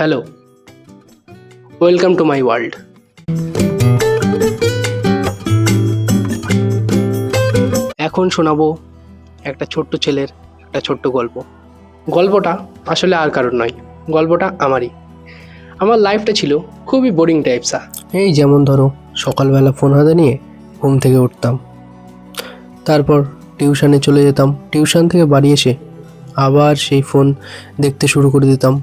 Hello welcome to my world এখন শোনাবো একটা ছোট্ট ছেলের একটা ছোট্ট গল্প। গল্পটা আসলে আর কারোর নয়, গল্পটা আমারই। আমার লাইফটা ছিল খুবই বোরিং টাইপসা এই যেমন ধরো, সকালবেলা ফোন হাতে নিয়ে ঘুম থেকে উঠতাম। তারপর টিউশনে চলে যেতাম। টিউশন থেকে বাড়ি এসে আবার সেই ফোন দেখতে শুরু করে দিতাম।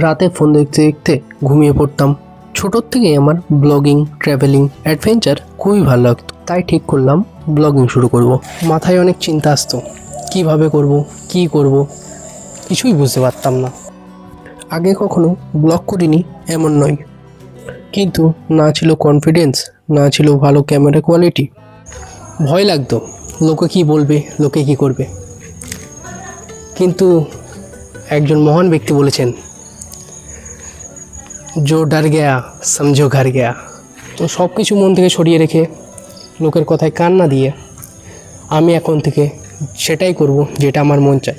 রাতে ফোন দেখতে দেখতে ঘুমিয়ে পড়তাম। ছোটোর থেকেই আমার ব্লগিং, ট্রাভেলিং, অ্যাডভেঞ্চার খুবই ভালো লাগতো। তাই ঠিক করলাম, ব্লগিং শুরু করব। মাথায় অনেক চিন্তা আসতো, কীভাবে করব, কি করব, কিছুই বুঝতে পারতাম না। আগে কখনো ব্লগ করিনি, এমন নয়। কিন্তু না ছিল কনফিডেন্স না ছিল ভালো ক্যামেরা কোয়ালিটি ভয় লাগতো, লোকে কি বলবে, লোকে কি করবে। কিন্তু একজন মহান ব্যক্তি বলেছেন জো ডার গেয়া সমঝো ঘর গেয়া তো সব কিছু মন থেকে সরিয়ে রেখে লোকের কথায় কান না দিয়ে আমি এখন থেকে সেটাই করব যেটা আমার মন চায়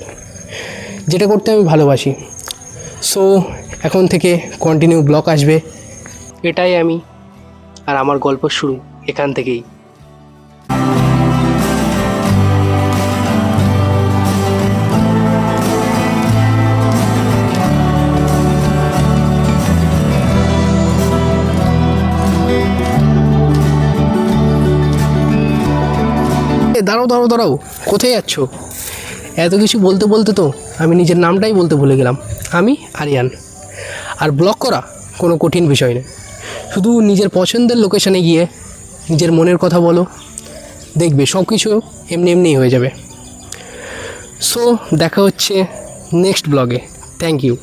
যেটা করতে আমি ভালোবাসি। সো এখন থেকে কন্টিনিউ ব্লগ আসবে। এটাই আমি আর আমার গল্প শুরু এখান থেকেই। এ, দাঁড়াও দাঁড়াও দাঁড়াও। কোথায় যাচ্ছ? এত কিছু বলতে বলতে তো আমি নিজের নামটাই বলতে ভুলে গেলাম। আমি আরিয়ান। আর ব্লগ করা কোনো কঠিন বিষয় নয়। শুধু নিজের পছন্দের লোকেশানে গিয়ে নিজের মনের কথা বলো। দেখবে সব কিছু এমনি এমনিই হয়ে যাবে। সো দেখা হচ্ছে নেক্সট ব্লগে থ্যাংক ইউ